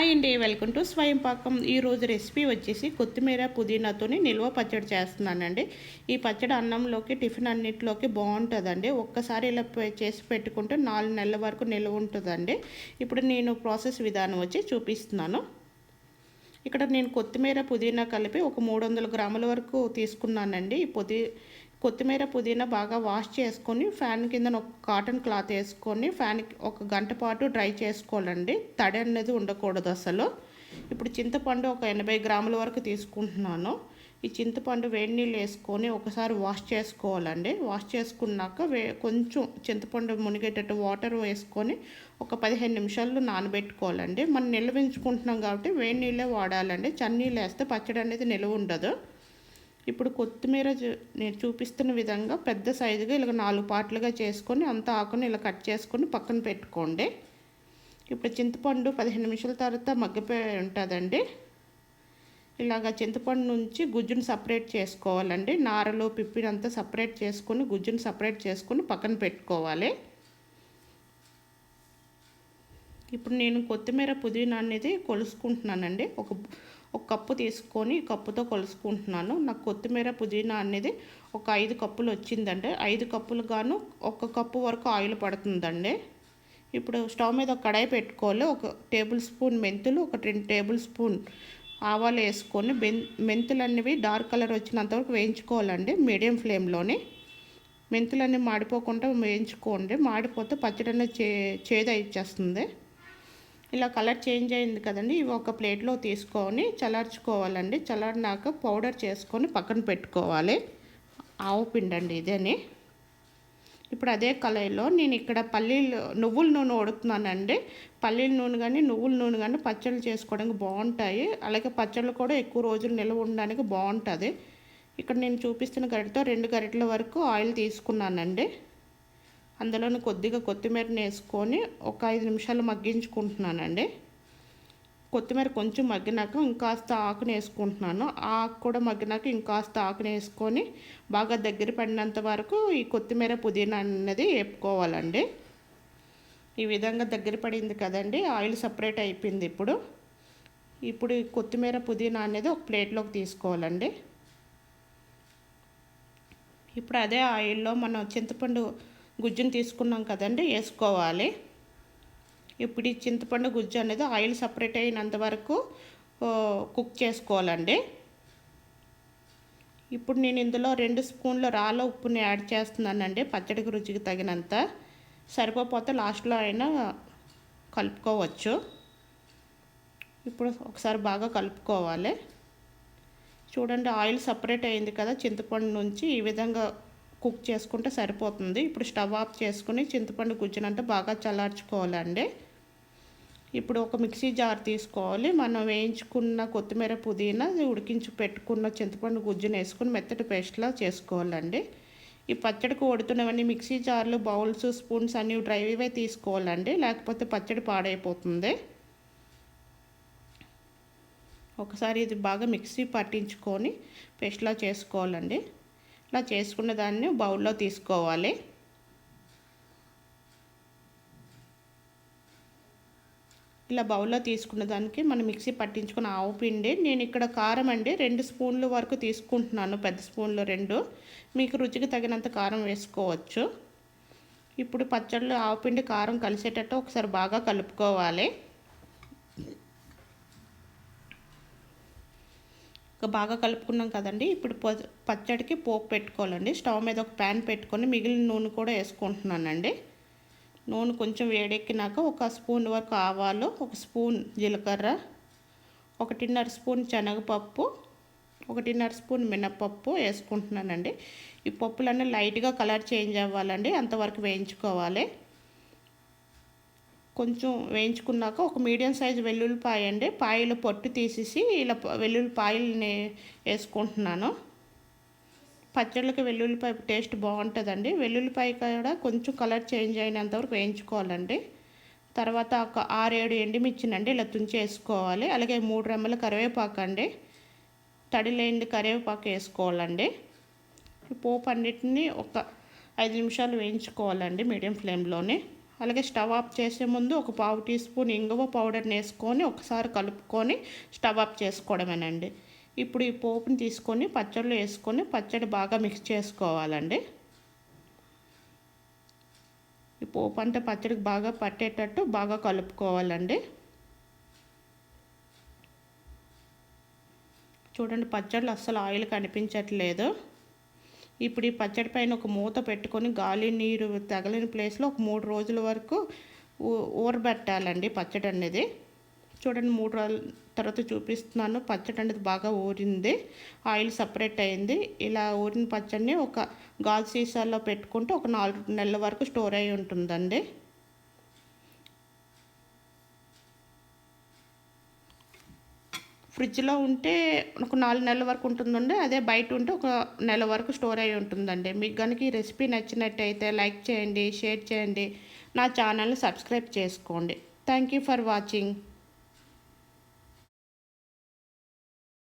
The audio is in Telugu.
హాయ్ అండి వెల్కమ్ టు స్వయం పాకం. ఈరోజు రెసిపీ వచ్చేసి కొత్తిమీర పుదీనాతోని నిల్వ పచ్చడి చేస్తున్నానండి. ఈ పచ్చడి అన్నంలోకి టిఫిన్ అన్నిటిలోకి బాగుంటుందండి. ఒక్కసారి ఇలా చేసి పెట్టుకుంటే నాలుగు నెలల వరకు నిల్వ ఉంటుందండి. ఇప్పుడు నేను ప్రాసెస్ విధానం వచ్చి చూపిస్తున్నాను. ఇక్కడ నేను కొత్తిమీర పుదీనా కలిపి ఒక మూడు వందల గ్రాముల వరకు తీసుకున్నానండి. ఈ పుదీ కొత్తిమీర పుదీనా బాగా వాష్ చేసుకొని ఫ్యాన్ కింద ఒక కాటన్ క్లాత్ వేసుకొని ఫ్యాన్ ఒక గంట పాటు డ్రై చేసుకోవాలండి. తడి అనేది ఉండకూడదు అసలు. ఇప్పుడు చింతపండు ఒక ఎనభై గ్రాముల వరకు తీసుకుంటున్నాను. ఈ చింతపండు వేడి నీళ్ళు వేసుకొని ఒకసారి వాష్ చేసుకోవాలండి. వాష్ చేసుకున్నాక వే కొంచెం చింతపండు మునిగేటట్టు వాటర్ వేసుకొని ఒక పదిహేను నిమిషాలు నానబెట్టుకోవాలండి. మనం నిల్వ ఉంచుకుంటున్నాం కాబట్టి వేడి నీళ్ళే వాడాలండి. చన్నీళ్ళు వేస్తే పచ్చడి అనేది నిలువ ఉండదు. ఇప్పుడు కొత్తిమీర చూ- నేను చూపిస్తున్న విధంగా పెద్ద సైజుగా ఇలా నాలుగు పార్ట్లుగా చేసుకొని అంత ఆకుని ఇలా కట్ చేసుకొని పక్కన పెట్టుకోండి. ఇప్పుడు చింతపండు పదిహేను నిమిషాల తర్వాత మగ్గిపోయి ఉంటుందండి. ఇలాగ చింతపండు నుంచి గుజ్జును సపరేట్ చేసుకోవాలండి. నారలు పిప్పినంతా సపరేట్ చేసుకొని గుజ్జును సపరేట్ చేసుకొని పక్కన పెట్టుకోవాలి. ఇప్పుడు నేను కొత్తిమీర పుదీనా అనేది కొలుసుకుంటున్నానండి. ఒక ఒక కప్పు తీసుకొని కప్పుతో కొలుసుకుంటున్నాను. నాకు కొత్తిమీర పుదీనా అనేది ఒక ఐదు కప్పులు వచ్చిందండి. ఐదు కప్పులు గాను ఒక కప్పు వరకు ఆయిల్ పడుతుందండి. ఇప్పుడు స్టవ్ మీద ఒక కడాయి పెట్టుకోవాలి. ఒక టేబుల్ స్పూన్ మెంతులు ఒక రెండు టేబుల్ స్పూన్ ఆవాలు వేసుకొని బెన్ మెంతులు అనేవి డార్క్ కలర్ వచ్చినంతవరకు వేయించుకోవాలండి మీడియం ఫ్లేమ్లోని. మెంతులన్నీ మాడిపోకుండా వేయించుకోండి. మాడిపోతే పచ్చడి అనేది చే చేదు ఇచ్చేస్తుంది ఇలా కలర్ చేంజ్ అయింది కదండి. ఇవి ఒక ప్లేట్లో తీసుకొని చల్లార్చుకోవాలండి. చల్లారినాక పౌడర్ చేసుకొని పక్కన పెట్టుకోవాలి. ఆవు పిండండి అండి ఇదేని. ఇప్పుడు అదే కళాయిలో నేను ఇక్కడ పల్లీలు నువ్వుల నూనె ఉడుకుతున్నానండి పల్లీల నూనె కానీ నువ్వుల నూనె కానీ పచ్చళ్ళు చేసుకోవడానికి బాగుంటాయి. అలాగే పచ్చళ్ళు కూడా ఎక్కువ రోజులు నిల్వ ఉండడానికి బాగుంటుంది. ఇక్కడ నేను చూపిస్తున్న గరిటతో రెండు గరిటల వరకు ఆయిల్ తీసుకున్నానండి. అందులోని కొద్దిగా కొత్తిమీరని వేసుకొని ఒక ఐదు నిమిషాలు మగ్గించుకుంటున్నానండి. కొత్తిమీర కొంచెం మగ్గినాక ఇంకాస్త ఆకుని వేసుకుంటున్నాను ఆ ఆకు కూడా మగ్గినాక ఇంకాస్త ఆకుని వేసుకొని బాగా దగ్గర పడినంత వరకు ఈ కొత్తిమీర పుదీనా అనేది వేపుకోవాలండి. ఈ విధంగా దగ్గర పడింది కదండి ఆయిల్ సపరేట్ అయిపోయింది ఇప్పుడు. ఇప్పుడు ఈ కొత్తిమీర పుదీనా అనేది ఒక ప్లేట్లోకి తీసుకోవాలండి. ఇప్పుడు అదే ఆయిల్లో మనం చింతపండు గుజ్జుని తీసుకున్నాం కదండి వేసుకోవాలి. ఇప్పుడు ఈ చింతపండు గుజ్జు అనేది ఆయిల్ సపరేట్ అయినంత వరకు కుక్ చేసుకోవాలండి. ఇప్పుడు నేను ఇందులో రెండు స్పూన్ల రాళ్ళ ఉప్పుని యాడ్ చేస్తున్నానండి పచ్చడికి రుచికి తగినంత. సరిపోతే లాస్ట్లో అయినా కలుపుకోవచ్చు. ఇప్పుడు ఒకసారి బాగా కలుపుకోవాలి. చూడండి ఆయిల్ సపరేట్ అయింది కదా చింతపండు నుంచి ఈ విధంగా కుక్ చేసుకుంటే సరిపోతుంది. ఇప్పుడు స్టవ్ ఆఫ్ చేసుకుని చింతపండు గుజ్జునంతా బాగా చల్లార్చుకోవాలండి. ఇప్పుడు ఒక మిక్సీ జార్ తీసుకోవాలి. మనం వేయించుకున్న కొత్తిమీర పుదీనా ఉడికించి పెట్టుకున్న చింతపండు గుజ్జును వేసుకుని మెత్తటి పేస్ట్లా చేసుకోవాలండి. ఈ పచ్చడికి వడుతున్నవన్నీ మిక్సీ జార్లు బౌల్స్ స్పూన్స్ అన్నీ డ్రైవే తీసుకోవాలండి. లేకపోతే పచ్చడి పాడైపోతుంది. ఒకసారి ఇది బాగా మిక్సీ పట్టించుకొని పేస్ట్లా చేసుకోవాలండి. ఇలా చేసుకున్న దాన్ని బౌల్లో తీసుకోవాలి. ఇలా బౌల్లో తీసుకున్న దానికి మనం మిక్సీ పట్టించుకున్న ఆవు పిండి నేను ఇక్కడ కారం అండి రెండు స్పూన్లు వరకు తీసుకుంటున్నాను పెద్ద స్పూన్లు రెండు. మీకు రుచికి తగినంత కారం వేసుకోవచ్చు. ఇప్పుడు పచ్చళ్ళు ఆవు పిండి కారం కలిసేటట్టు ఒకసారి బాగా కలుపుకోవాలి. బాగా కలుపుకున్నాం కదండి. ఇప్పుడు పచ్చడికి పోపు పెట్టుకోవాలండి. స్టవ్ మీద ఒక ప్యాన్ పెట్టుకొని మిగిలిన నూనె కూడా వేసుకుంటున్నానండి. నూనె కొంచెం వేడెక్కినాక ఒక స్పూన్ వరకు ఆవాలు ఒక స్పూన్ జీలకర్ర ఒకటిన్నర స్పూన్ శనగపప్పు ఒకటిన్నర స్పూన్ మినపప్పు వేసుకుంటున్నానండి. ఈ పప్పులన్నీ లైట్గా కలర్ చేంజ్ అవ్వాలండి. అంతవరకు వేయించుకోవాలి. కొంచెం వేయించుకున్నాక ఒక మీడియం సైజు వెల్లుల్లిపాయ అండి. పాయలు పొట్టు తీసేసి ఇలా వెల్లుల్లిపాయలని వేసుకుంటున్నాను. పచ్చళ్ళకి వెల్లుల్లిపాయ టేస్ట్ బాగుంటుందండి. వెల్లుల్లిపాయ కూడా కొంచెం కలర్ చేంజ్ అయినంతవరకు వేయించుకోవాలండి. తర్వాత ఒక ఆరేడు ఎండిమిర్చినండి ఇలా తుంచి వేసుకోవాలి. అలాగే మూడు రెమ్మల కరివేపాకు అండి. తడి లేని కరివేపాకు వేసుకోవాలండి. పోపు అన్నిటిని ఒక ఐదు నిమిషాలు వేయించుకోవాలండి మీడియం ఫ్లేమ్లోనే. అలాగే స్టవ్ ఆఫ్ చేసే ముందు ఒక పావు టీ స్పూన్ ఇంగువ పౌడర్ని వేసుకొని ఒకసారి కలుపుకొని స్టవ్ ఆఫ్ చేసుకోవడమేనండి. ఇప్పుడు ఈ పోపుని తీసుకొని పచ్చళ్ళు వేసుకొని పచ్చడి బాగా మిక్స్ చేసుకోవాలండి. ఈ పోపు అంటే పచ్చడికి బాగా పట్టేటట్టు బాగా కలుపుకోవాలండి. చూడండి పచ్చళ్ళు అస్సలు ఆయిల్ కనిపించట్లేదు. ఇప్పుడు ఈ పచ్చడి పైన ఒక మూత పెట్టుకొని గాలి నీరు తగలిన ప్లేస్లో ఒక మూడు రోజుల వరకు ఊరబెట్టాలండి పచ్చడి అనేది. చూడండి మూడు రోజుల తర్వాత చూపిస్తున్నాను. పచ్చడి అనేది బాగా ఊరింది. ఆయిల్ సపరేట్ అయింది. ఇలా ఊరిన పచ్చడిని ఒక గాజు సీసాల్లో పెట్టుకుంటే ఒక నాలుగు నెలల వరకు స్టోర్ అయి ఉంటుందండి. ఫ్రిడ్జ్లో ఉంటే ఒక నాలుగు నెలల వరకు ఉంటుందండి. అదే బయట ఉంటే ఒక నెల వరకు స్టోర్ అయి ఉంటుందండి. మీకు కనుక ఈ రెసిపీ నచ్చినట్టయితే లైక్ చేయండి షేర్ చేయండి. నా ఛానల్ని సబ్స్క్రైబ్ చేసుకోండి. Thank you for watching.